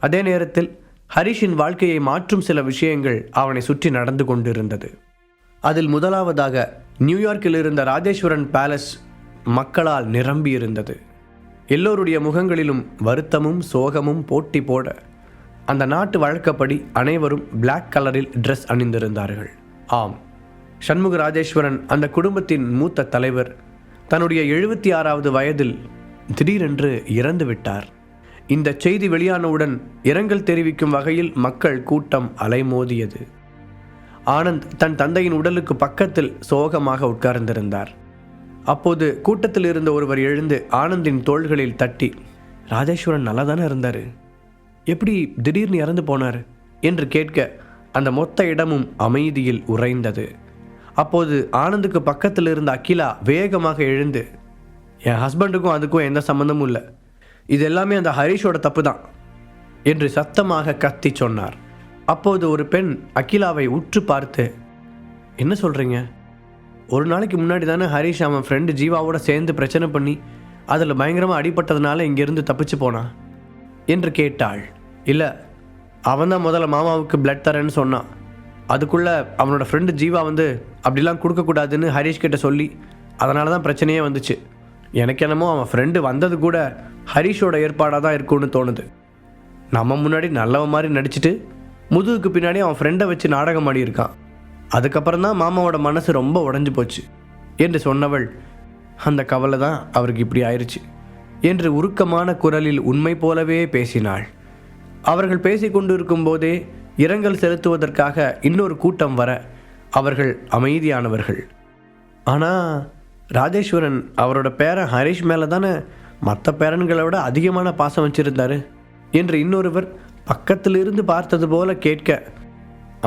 அதே நேரத்தில் ஹரிஷின் வாழ்க்கையை மாற்றும் சில விஷயங்கள் அவனை சுற்றி நடந்து கொண்டிருந்தது. அதில் முதலாவதாக நியூயார்க்கில் இருந்த ராஜேஸ்வரன் பேலஸ் மக்களால் நிரம்பியிருந்தது. எல்லோருடைய முகங்களிலும் வருத்தமும் சோகமும் போட்டி போட அந்த நாட்டு வழக்கப்படி அனைவரும் பிளாக் கலரில் ட்ரெஸ் அணிந்திருந்தார்கள். ஆம் சண்முக ராஜேஸ்வரன் அந்த குடும்பத்தின் மூத்த தலைவர் தன்னுடைய எழுபத்தி ஆறாவது வயதில் திடீரென்று இறந்து விட்டார் இந்த செய்தி வெளியானவுடன் இரங்கல் தெரிவிக்கும் வகையில் மக்கள் கூட்டம் அலைமோதியது. ஆனந்த் தன் தந்தையின் உடலுக்கு பக்கத்தில் சோகமாக உட்கார்ந்திருந்தார். அப்போது கூட்டத்தில் இருந்த ஒருவர் எழுந்து ஆனந்தின் தோள்களில் தட்டி ராஜேஸ்வரன் நல்லா தானே இருந்தார்? எப்படி திடீர்னு இறந்து போனார்? என்று கேட்க அந்த மொத்த இடமும் அமைதியில் உறைந்தது. அப்போது ஆனந்துக்கு பக்கத்தில் இருந்த அகிலா வேகமாக எழுந்து என் ஹஸ்பண்டுக்கும் அதுக்கும் எந்த சம்மந்தமும் இல்லை. இது எல்லாமே அந்த ஹரிஷோட தப்பு தான் என்று சத்தமாக கத்தி சொன்னார். அப்போது ஒரு பெண் அகிலாவை உற்று பார்த்து என்ன சொல்கிறீங்க ஒரு நாளைக்கு முன்னாடி தானே ஹரிஷ் அவன் ஃப்ரெண்டு ஜீவாவோட சேர்ந்து பிரச்சனை பண்ணி அதில் பயங்கரமாக அடிபட்டதுனால இங்கேருந்து தப்பிச்சு போனான் என்று கேட்டாள். இல்லை அவன் தான் முதல்ல மாமாவுக்கு பிளட் தரேன்னு சொன்னான். அதுக்குள்ளே அவனோட ஃப்ரெண்டு ஜீவா வந்து அப்படிலாம் கொடுக்கக்கூடாதுன்னு ஹரிஷ் கிட்ட சொல்லி அதனால தான் பிரச்சனையே வந்துச்சு. எனக்கு என்னமோ அவன் ஃப்ரெண்டு வந்தது கூட ஹரிஷோட ஏற்பாடாக தான் இருக்கும்னு தோணுது. நம்ம முன்னாடி நல்லவன் மாதிரி நடிச்சுட்டு முதுகுக்கு பின்னாடி அவன் ஃப்ரெண்டை வச்சு நாடகம் ஆடியிருக்கான். அதுக்கப்புறம் தான் மாமாவோட மனசு ரொம்ப உடஞ்சி போச்சு. என்று சொன்னவள் அந்த கவலை தான் அவருக்கு இப்படி ஆயிடுச்சு என்று உருக்கமான குரலில் உண்மை போலவே பேசினாள். அவர்கள் பேசிக்கொண்டிருக்கும் போதே இரங்கல் செலுத்துவதற்காக இன்னொரு கூட்டம் வர அவர்கள் அமைதியானவர்கள். ஆனால் ராஜேஸ்வரன் அவரோட பேரன் ஹரிஷ் மேலே தானே மற்ற பேரன்களை விட அதிகமான பாசம் வச்சிருந்தாரு என்று இன்னொருவர் பக்கத்தில் இருந்து பார்த்தது போல கேட்க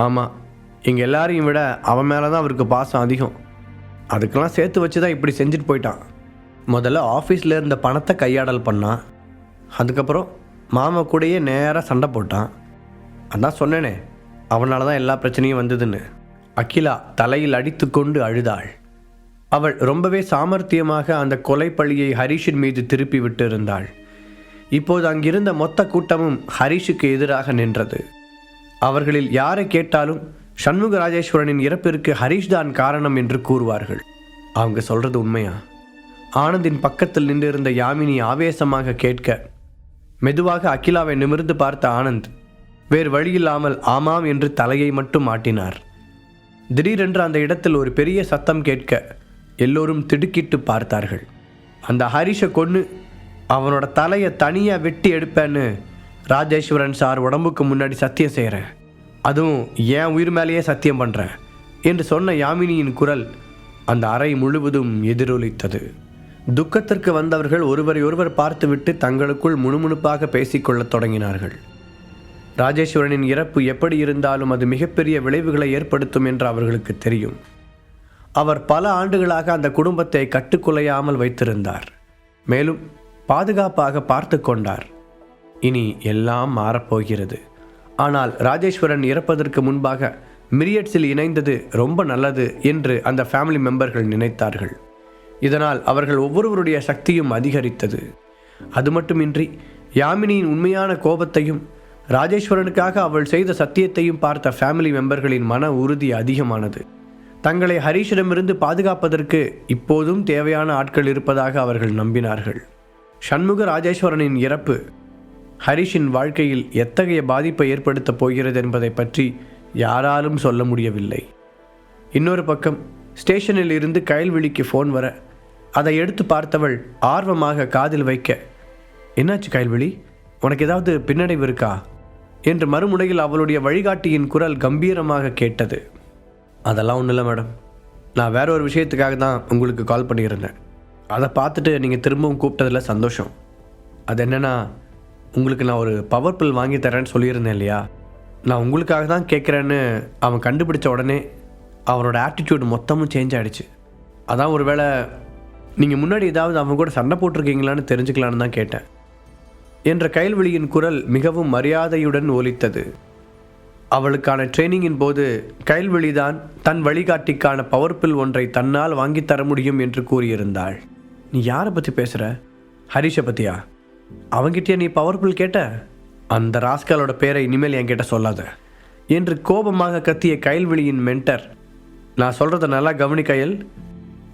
ஆமாம் எங்கள் எல்லாரையும் விட அவன் மேலே தான் அவருக்கு பாசம் அதிகம். அதுக்கெல்லாம் சேர்த்து வச்சு தான் இப்படி செஞ்சுட்டு போயிட்டான். முதல்ல ஆஃபீஸில் இருந்த பணத்தை கையாடல் பண்ணான். அதுக்கப்புறம் மாமா கூடயே நேராக சண்டை போட்டான். அதான் சொன்னேனே அவனால தான் எல்லா பிரச்சனையும் வந்ததுன்னு. அகிலா தலையில் அடித்துக்கொண்டு அழுதாள். அவள் ரொம்பவே சாமர்த்தியமாக அந்த கொலை பழியை ஹரிஷின் மீது திருப்பி விட்டு இருந்தாள் இப்போது அங்கிருந்த மொத்த கூட்டமும் ஹரிஷுக்கு எதிராக நின்றது. அவர்களில் யாரை கேட்டாலும் சண்முக ராஜேஸ்வரனின் இறப்பிற்கு ஹரிஷ் தான் காரணம் என்று கூறுவார்கள். அவங்க சொல்றது உண்மையா? ஆனந்தின் பக்கத்தில் நின்றிருந்த யாமினி ஆவேசமாக கேட்க மெதுவாக அகிலாவை நிமிர்ந்து பார்த்த ஆனந்த் வேறு வழியில்லாமல் ஆமாம் என்று தலையை மட்டும் ஆட்டினார். திடீரென்று அந்த இடத்தில் ஒரு பெரிய சத்தம் கேட்க எல்லோரும் திடுக்கிட்டு பார்த்தார்கள். அந்த ஹரிஷை கொன்று அவனோட தலையை தனியாக வெட்டி எடுப்பேன்னு ராஜேஸ்வரன் சார் உடம்புக்கு முன்னாடி சத்தியம் செய்கிறேன் அதுவும் என் உயிர் மேலேயே சத்தியம் பண்ணுறேன் என்று சொன்ன யாமினியின் குரல் அந்த அறை முழுவதும் எதிரொலித்தது. துக்கத்திற்கு வந்தவர்கள் ஒருவரை ஒருவர் பார்த்துவிட்டு தங்களுக்குள் முணுமுணுப்பாக பேசிக்கொள்ளத் தொடங்கினார்கள். ராஜேஸ்வரனின் இறப்பு எப்படி இருந்தாலும் அது மிகப்பெரிய விளைவுகளை ஏற்படுத்தும் என்று அவர்களுக்கு தெரியும். அவர் பல ஆண்டுகளாக அந்த குடும்பத்தை கட்டுக்குலையாமல் வைத்திருந்தார். மேலும் பாதுகாப்பாக பார்த்து கொண்டார். இனி எல்லாம் மாறப்போகிறது. ஆனால் ராஜேஸ்வரன் இறப்பதற்கு முன்பாக மிரியட்ஸில் இணைந்தது ரொம்ப நல்லது என்று அந்த ஃபேமிலி மெம்பர்கள் நினைத்தார்கள். இதனால் அவர்கள் ஒவ்வொருவருடைய சக்தியும் அதிகரித்தது. அது மட்டுமின்றி யாமினியின் உண்மையான கோபத்தையும் ராஜேஸ்வரனுக்காக அவள் செய்த சத்தியத்தையும் பார்த்த ஃபேமிலி மெம்பர்களின் மன உறுதி அதிகமானது. தங்களை ஹரீஷிடமிருந்து பாதுகாப்பதற்கு இப்போதும் தேவையான ஆட்கள் இருப்பதாக அவர்கள் நம்பினார்கள். சண்முக ராஜேஸ்வரனின் இறப்பு ஹரிஷின் வாழ்க்கையில் எத்தகைய பாதிப்பை ஏற்படுத்தப் போகிறது என்பதை பற்றி யாராலும் சொல்ல முடியவில்லை. இன்னொரு பக்கம் ஸ்டேஷனில் இருந்து கயல்விழிக்கு ஃபோன் வர அதை எடுத்து பார்த்தவள் ஆர்வமாக காதில் வைக்க என்னாச்சு கயல்விழி? உனக்கு ஏதாவது பின்னடைவு இருக்கா? என்று மறுமுனையில் அவளுடைய வழிகாட்டியின் குரல் கம்பீரமாக கேட்டது. அதெல்லாம் ஒன்றும் இல்லை மேடம். நான் வேற ஒரு விஷயத்துக்காக தான் உங்களுக்கு கால் பண்ணியிருந்தேன். அதை பார்த்துட்டு நீங்கள் திரும்பவும் கூப்பிட்டதில் சந்தோஷம். அது என்னென்னா உங்களுக்கு நான் ஒரு பவர் பில் வாங்கி தரேன்னு சொல்லியிருந்தேன் இல்லையா? நான் உங்களுக்காக தான் கேட்குறேன்னு அவன் கண்டுபிடிச்ச உடனே அவனோட ஆட்டிடியூட் மொத்தமும் சேஞ்ச் ஆகிடுச்சு அதான் ஒரு வேளை நீங்கள் முன்னாடி ஏதாவது அவன் கூட சண்டை போட்டிருக்கீங்களான்னு தெரிஞ்சுக்கலான்னு தான் கேட்டேன். என்ற கைல்வெளியின் குரல் மிகவும் மரியாதையுடன் ஒலித்தது. அவளுக்கான ட்ரைனிங்கின் போது கைல்வெளிதான் தன் வழிகாட்டிக்கான பவர் பில் ஒன்றை தன்னால் வாங்கித் தர முடியும் என்று கூறியிருந்தாள். நீ யாரை பற்றி பேசுகிற ஹரிஷை பற்றியா அவங்கிட்டே நீ பவர் பில் கேட்ட? அந்த ராஸ்காலோட பேரை இனிமேல் என்கிட்ட சொல்லாத என்று கோபமாக கத்திய கைல்வெளியின் மென்டர் நான் சொல்கிறத நல்லா கவனி கையல்.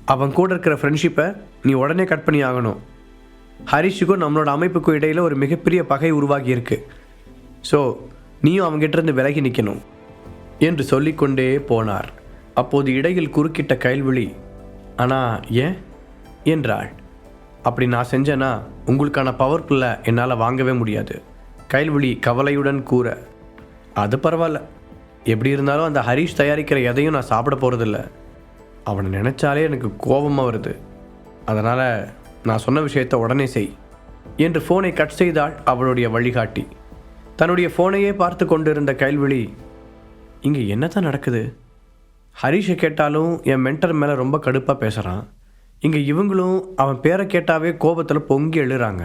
அவன் கூட இருக்கிற ஃப்ரெண்ட்ஷிப்பை நீ உடனே கட் பண்ணி ஆகணும். ஹரிஷுக்கும் நம்மளோட அமைப்புக்கும் இடையில் ஒரு மிகப்பெரிய பகை உருவாகி இருக்கு ஸோ நீயும் அவங்ககிட்ட இருந்து விலகி நிற்கணும் என்று சொல்லிக்கொண்டே போனார். அப்போது இடையில் குறுக்கிட்ட கைல்விழி ஆனால் ஏன்? என்றாள். அப்படி நான் செஞ்சேன்னா உங்களுக்கான பவர் பிள்ளை என்னால் வாங்கவே முடியாது கைல்விழி கவலையுடன் கூற. அது பரவாயில்ல. எப்படி இருந்தாலும் அந்த ஹரிஷ் தயாரிக்கிற எதையும் நான் சாப்பிட போகிறதில்ல அவனை நினச்சாலே எனக்கு கோபமாக வருது. அதனால் நான் சொன்ன விஷயத்தை உடனே செய் என்று ஃபோனை கட் செய்தாள் அவளுடைய வழிகாட்டி. தன்னுடைய ஃபோனையே பார்த்து கொண்டிருந்த கைல்விழி இங்கே என்ன தான் நடக்குது? ஹரிஷை கேட்டாலும் என் மென்டர் மேலே ரொம்ப கடுப்பாக பேசுகிறான் இங்கே இவங்களும் அவன் பேரை கேட்டாவே கோபத்தில் பொங்கி எழுறாங்க.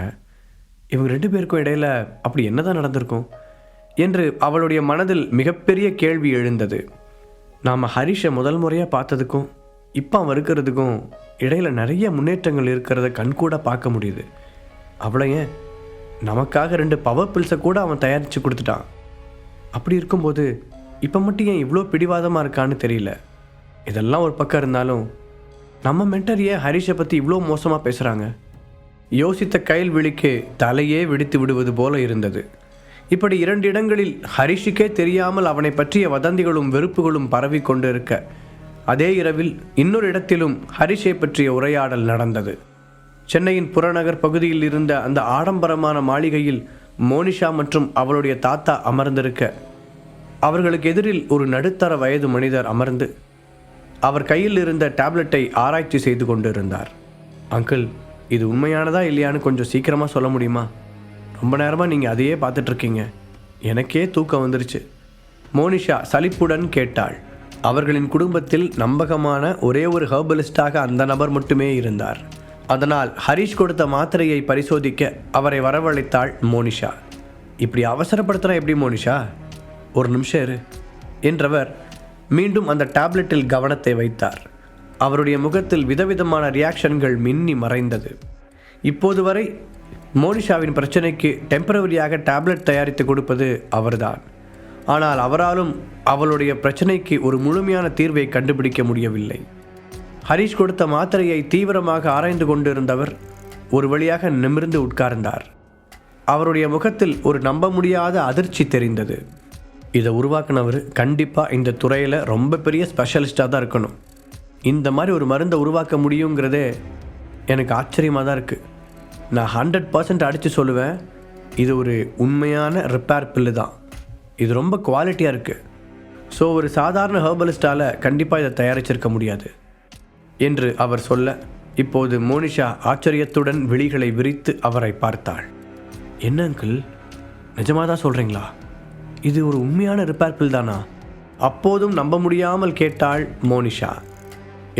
இவங்க ரெண்டு பேருக்கும் இடையில அப்படி என்னதான் நடந்திருக்கும்? என்று அவளுடைய மனதில் மிகப்பெரிய கேள்வி எழுந்தது. நாம் ஹரிஷை முதல் முறையாக பார்த்ததுக்கும் இப்போ அவன் இருக்கிறதுக்கும் இடையில நிறைய முன்னேற்றங்கள் இருக்கிறத கண்கூட பார்க்க முடியுது. அவ்வளோ ஏன் நமக்காக ரெண்டு பவர் பில்ஸை கூட அவன் தயாரித்து கொடுத்துட்டான். அப்படி இருக்கும்போது இப்போ மட்டும் ஏன் இவ்வளோ பிடிவாதமாக இருக்கான்னு தெரியல. இதெல்லாம் ஒரு பக்கம் இருந்தாலும் நம்ம மென்டர் ஏன் ஹரிஷை பற்றி இவ்வளோ மோசமாக பேசுகிறாங்க யோசித்த கையில் விழிக்கு தலையே வெடித்து விடுவது போல இருந்தது. இப்படி இரண்டு இடங்களில் ஹரிஷுக்கே தெரியாமல் அவனை பற்றிய வதந்திகளும் வெறுப்புகளும் பரவி கொண்டு இருக்க அதே இரவில் இன்னொரு இடத்திலும் ஹரிஷை பற்றிய உரையாடல் நடந்தது. சென்னையின் புறநகர் பகுதியில் இருந்த அந்த ஆடம்பரமான மாளிகையில் மோனிஷா மற்றும் அவளுடைய தாத்தா அமர்ந்திருக்க அவர்களுக்கு எதிரில் ஒரு நடுத்தர வயது மனிதர் அமர்ந்து அவர் கையில் இருந்த டேப்லெட்டை ஆராய்ச்சி செய்து கொண்டிருந்தார். அங்கிள் இது உண்மையானதா இல்லையான்னு கொஞ்சம் சீக்கிரமாக சொல்ல முடியுமா? ரொம்ப நேரமாக நீங்கள் அதையே பார்த்துட்ருக்கீங்க. எனக்கே தூக்கம் வந்துருச்சு. மோனிஷா சலிப்புடன் கேட்டாள். அவர்களின் குடும்பத்தில் நம்பகமான ஒரே ஒரு ஹர்பலிஸ்டாக அந்த நபர் மட்டுமே இருந்தார். அதனால் ஹரிஷ் கொடுத்த மாத்திரையை பரிசோதிக்க அவரை வரவழைத்தாள் மோனிஷா. இப்படி அவசரப்படுத்துகிறா எப்படி மோனிஷா? ஒரு நிமிஷம் இரு என்றவர் மீண்டும் அந்த டேப்லெட்டில் கவனத்தை வைத்தார். அவருடைய முகத்தில் விதவிதமான ரியாக்ஷன்கள் மின்னி மறைந்தது. இப்போது வரை மோனிஷாவின் பிரச்சனைக்கு டெம்பரவரியாக டேப்லெட் தயாரித்து கொடுப்பது அவர்தான். ஆனால் அவராலும் அவளுடைய பிரச்சனைக்கு ஒரு முழுமையான தீர்வை கண்டுபிடிக்க முடியவில்லை. ஹரிஷ் கொடுத்த மாத்திரையை தீவிரமாக ஆராய்ந்து கொண்டிருந்தவர் ஒரு வழியாக நிமிர்ந்து உட்கார்ந்தார். அவருடைய முகத்தில் ஒரு நம்ப முடியாத அதிர்ச்சி தெரிந்தது. இதை உருவாக்குனவர் கண்டிப்பாக இந்த துறையில் ரொம்ப பெரிய ஸ்பெஷலிஸ்டாக தான் இருக்கணும். இந்த மாதிரி ஒரு மருந்தை உருவாக்க முடியுங்கிறதே எனக்கு ஆச்சரியமாக தான் இருக்குது நான் ஹண்ட்ரட் பர்சன்ட் அடித்து சொல்லுவேன் இது ஒரு உண்மையான ரிப்பேர் பில்லு தான். இது ரொம்ப குவாலிட்டியாக இருக்குது ஸோ ஒரு சாதாரண ஹெர்பலிஸ்டால் கண்டிப்பாக இதை தயாரிச்சிருக்க முடியாது. என்று அவர் சொல்ல இப்போது மோனிஷா ஆச்சரியத்துடன் விழிகளை விரித்து அவரை பார்த்தாள். என்ன அங்கிள்? நிஜமாக தான் சொல்கிறீங்களா இது ஒரு உண்மையான ரிப்பேர் பில் தானா? அப்போதும் நம்ப முடியாமல் கேட்டாள் மோனிஷா.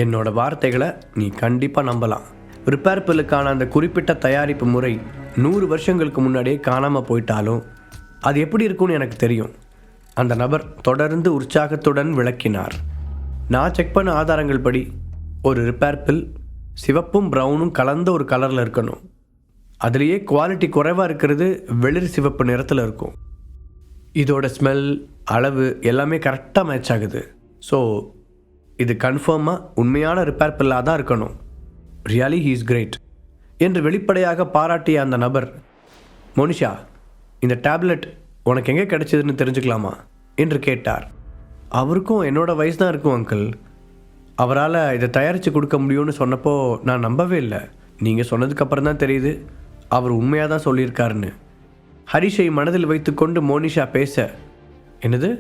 என்னோட வார்த்தைகளை நீ கண்டிப்பாக நம்பலாம். ரிப்பேர் பில்லுக்கான அந்த குறிப்பிட்ட தயாரிப்பு முறை நூறு வருஷங்களுக்கு முன்னாடியே காணாமல் போயிட்டாலும் அது எப்படி இருக்கும்னு எனக்கு தெரியும். அந்த நபர் தொடர்ந்து உற்சாகத்துடன் விளக்கினார். நான் செக் பண்ண ஆதாரங்கள் படி ஒரு ரிப்பேர் பில் சிவப்பும் ப்ரௌனும் கலந்த ஒரு கலரில் இருக்கணும். அதுலேயே குவாலிட்டி குறைவாக இருக்கிறது வெளிர் சிவப்பு நிறத்தில் இருக்கும். இதோட ஸ்மெல் அளவு எல்லாமே கரெக்டாக மேட்ச் ஆகுது. ஸோ இது கன்ஃபார்மாக உண்மையான ரிப்பேர் பில்லாக தான் இருக்கணும். ரியலி ஹீ இஸ் கிரேட் என்று வெளிப்படையாக பாராட்டிய அந்த நபர் மோனிஷா இந்த டேப்லெட் உனக்கு எங்கே கிடைச்சதுன்னு தெரிஞ்சுக்கலாமா? என்று கேட்டார். அவருக்கும் என்னோடய வயசு தான் இருக்கும் அங்கிள் அவரால் இதை தயாரித்து கொடுக்க முடியும்னு சொன்னப்போ நான் நம்பவே இல்லை. நீங்கள் சொன்னதுக்கப்புறம் தான் தெரியுது. அவர் உண்மையாக தான் சொல்லியிருக்காருன்னு. ஹரிஷை மனதில் வைத்துக்கொண்டு மோனிஷா பேச என்னது?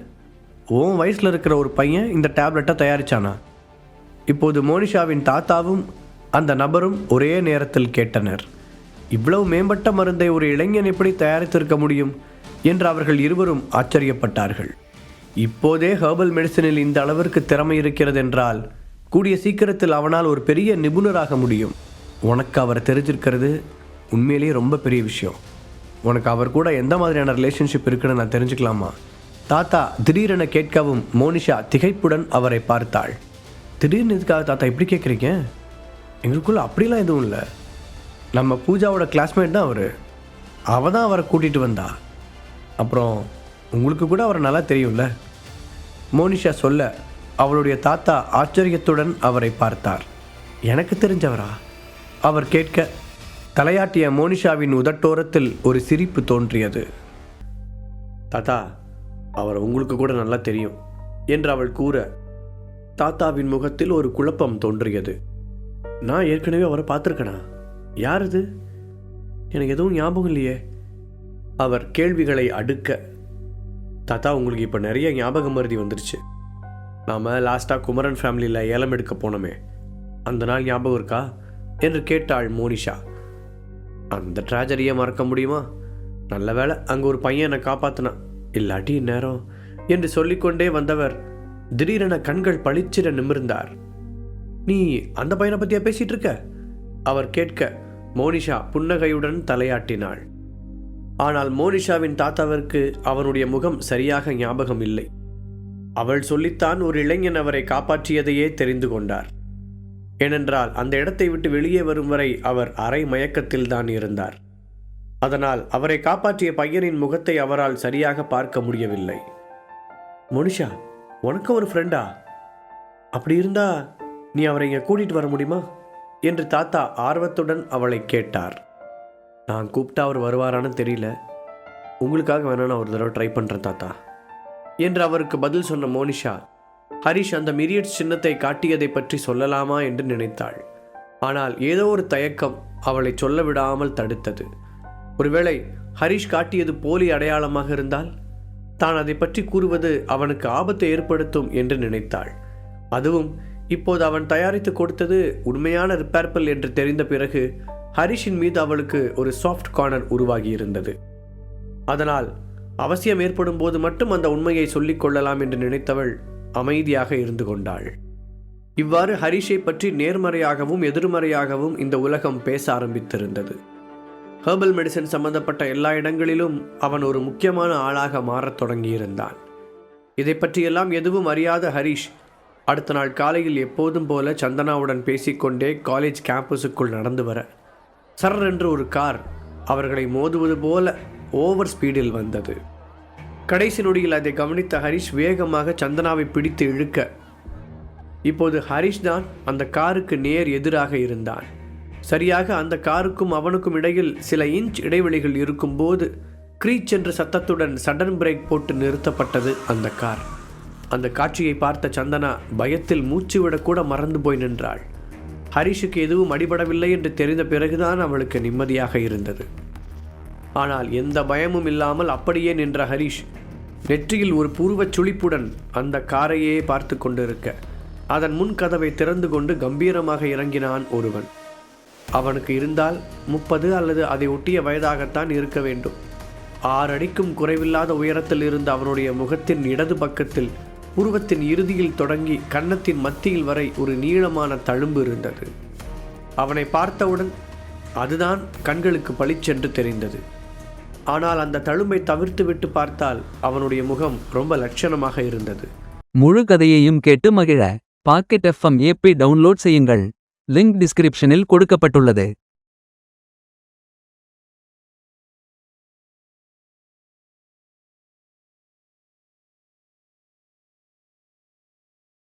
உன் வயசில் இருக்கிற ஒரு பையன் இந்த டேப்லெட்டை தயாரிச்சானா? இப்போது மோனிஷாவின் தாத்தாவும் அந்த நபரும் ஒரே நேரத்தில் கேட்டனர். இவ்வளவு மேம்பட்ட மருந்தை ஒரு இளைஞன் எப்படி தயாரித்திருக்க முடியும்? என்று அவர்கள் இருவரும் ஆச்சரியப்பட்டார்கள். இப்போதே ஹெர்பல் மெடிசனில் இந்த அளவிற்கு திறமை இருக்கிறது என்றால் கூடிய சீக்கிரத்தில் அவனால் ஒரு பெரிய நிபுணராக முடியும். உனக்கு அவர் தெரிஞ்சிருக்கிறது உண்மையிலேயே ரொம்ப பெரிய விஷயம். உனக்கு அவர் கூட எந்த மாதிரியான ரிலேஷன்ஷிப் இருக்குன்னு நான் தெரிஞ்சுக்கலாமா? தாத்தா திடீரென கேட்கவும் மோனிஷா திகைப்புடன் அவரை பார்த்தாள். திடீர்னு இதுக்காக தாத்தா இப்படி கேட்குறீங்க எங்களுக்குள்ளே அப்படிலாம் எதுவும் இல்லை. நம்ம பூஜாவோட கிளாஸ்மேட் தான் அவர். அவ தான் அவரை கூட்டிகிட்டு வந்தா. அப்புறம் உங்களுக்கு கூட அவரை நல்லா தெரியும்ல. மோனிஷா சொல்ல அவளுடைய தாத்தா ஆச்சரியத்துடன் அவரை பார்த்தார். எனக்கு தெரிஞ்சவரா? அவர் கேட்க தலையாட்டிய மோனிஷாவின் உதட்டோரத்தில் ஒரு சிரிப்பு தோன்றியது. தாத்தா அவர் உங்களுக்கு கூட நல்லா தெரியும் என்று அவள் கூற தாத்தாவின் முகத்தில் ஒரு குழப்பம் தோன்றியது. நான் ஏற்கனவே அவரை பார்த்துருக்கேனா? யார் இது? எனக்கு எதுவும் ஞாபகம் இல்லையே. அவர் கேள்விகளை அடுக்க தாத்தா உங்களுக்கு இப்போ நிறைய ஞாபகம் மருதி வந்துருச்சு. நாம் லாஸ்ட்டாக குமரன் ஃபேமிலியில் ஏலம் எடுக்க போனோமே. அந்த நாள் ஞாபகம் இருக்கா? என்று கேட்டாள் மோனிஷா. அந்த ட்ராஜடியை மறக்க முடியுமா? நல்ல வேளை அங்கே ஒரு பையன் என்னை காப்பாற்றினான் இல்லாட்டி நேரம் என்று சொல்லிக்கொண்டே வந்தவர் திடீரென கண்கள் பளிச்சிட நிமிர்ந்தார். நீ அந்த பையனை பற்றியா பேசிகிட்டு இருக்க? அவர் கேட்க மோனிஷா புன்னகையுடன் தலையாட்டினாள். ஆனால் மோனிஷாவின் தாத்தாவிற்கு அவனுடைய முகம் சரியாக ஞாபகம் இல்லை. அவள் சொல்லித்தான் ஒரு இளைஞன் அவரை காப்பாற்றியதையே தெரிந்து கொண்டார். ஏனென்றால் அந்த இடத்தை விட்டு வெளியே வரும் வரை அவர் அரை மயக்கத்தில் தான் இருந்தார். அதனால் அவரை காப்பாற்றிய பையனின் முகத்தை அவரால் சரியாக பார்க்க முடியவில்லை. மோனிஷா உனக்கு ஒரு ஃப்ரெண்டா அப்படி இருந்தா நீ அவரை இங்கே கூட்டிகிட்டு வர முடியுமா? என்று தாத்தா ஆர்வத்துடன் அவளை கேட்டார். நான் கூப்பிட்டா அவர் வருவாரான்னு தெரியல. உங்களுக்காக வேணா நான் ஒரு தடவை ட்ரை பண்ணுறேன் தாத்தா. என்று அவருக்கு பதில் சொன்ன மோனிஷா ஹரிஷ் அந்த மிரியட் சின்னத்தை காட்டியதை பற்றி சொல்லலாமா? என்று நினைத்தாள். ஆனால் ஏதோ ஒரு தயக்கம் அவளை சொல்ல விடாமல் தடுத்தது. ஒருவேளை ஹரிஷ் காட்டியது போலி அடையாளமாக இருந்தால்? தான் அதை பற்றி கூறுவது அவனுக்கு ஆபத்தை ஏற்படுத்தும் என்று நினைத்தாள். அதுவும் இப்போது அவன் தயாரித்து கொடுத்தது உண்மையான ரிப்பேர்பல் என்று தெரிந்த பிறகு ஹரிஷின் மீது அவளுக்கு ஒரு சாஃப்ட் கார்னர் உருவாகியிருந்தது. அதனால் அவசியம் ஏற்படும் போது மட்டும் அந்த உண்மையை சொல்லிக் கொள்ளலாம் என்று நினைத்தவள் அமைதியாக இருந்து கொண்டாள். இவ்வாறு ஹரிஷை பற்றி நேர்மறையாகவும் எதிர்மறையாகவும் இந்த உலகம் பேச ஆரம்பித்திருந்தது. ஹேர்பல் மெடிசன் சம்பந்தப்பட்ட எல்லா இடங்களிலும் அவன் ஒரு முக்கியமான ஆளாக மாறத் தொடங்கியிருந்தான். இதை பற்றியெல்லாம் எதுவும் அறியாத ஹரிஷ் அடுத்த நாள் காலையில் எப்போதும் போல சந்தனாவுடன் பேசிக்கொண்டே காலேஜ் கேம்பஸுக்குள் நடந்து வர சர் என்று ஒரு கார் அவர்களை மோதுவது போல ஓவர் ஸ்பீடில் வந்தது. கடைசி நொடியில் அதை கவனித்த ஹரிஷ் வேகமாக சந்தனாவை பிடித்து இழுக்க. இப்போது ஹரிஷ் தான் அந்த காருக்கு நேர் எதிராக இருந்தான். சரியாக அந்த காருக்கும் அவனுக்கும் இடையில் சில இன்ச் இடைவெளிகள் இருக்கும்போது க்ரீச் என்ற சத்தத்துடன் சடன் பிரேக் போட்டு நிறுத்தப்பட்டது அந்த கார். அந்த காட்சியை பார்த்த சந்தனா பயத்தில் மூச்சுவிடக்கூட மறந்து போய் நின்றாள். ஹரிஷுக்கு எதுவும் அடிபடவில்லை என்று தெரிந்த பிறகுதான் அவளுக்கு நிம்மதியாக இருந்தது. ஆனால் எந்த பயமும் இல்லாமல் அப்படியே நின்ற ஹரிஷ் நெற்றியில் ஒரு பூர்வச் சுளிப்புடன் அந்த காரையே பார்த்து கொண்டிருக்க. அதன் முன் கதவை திறந்து கொண்டு கம்பீரமாக இறங்கினான் ஒருவன். அவனுக்கு இருந்தால் முப்பது அல்லது அதை ஒட்டிய வயதாகத்தான் இருக்க வேண்டும். ஆறடிக்கும் குறைவில்லாத உயரத்தில் இருந்த அவனுடைய முகத்தின் இடது பக்கத்தில் உருவத்தின் இறுதியில் தொடங்கி கன்னத்தின் மத்தியில் வரை ஒரு நீளமான தழும்பு இருந்தது. அவனை பார்த்தவுடன் அதுதான் கண்களுக்கு பளிச்சென்று தெரிந்தது. ஆனால் அந்த தழும்பை தவிர்த்துவிட்டு பார்த்தால் அவனுடைய முகம் ரொம்ப லட்சணமாக இருந்தது. முழு கதையையும் கேட்டு மகிழ. பாக்கெட் எஃப்எம் ஏபி டவுன்லோட் செய்யுங்கள். லிங்க் டிஸ்கிரிப்ஷனில் கொடுக்கப்பட்டுள்ளது.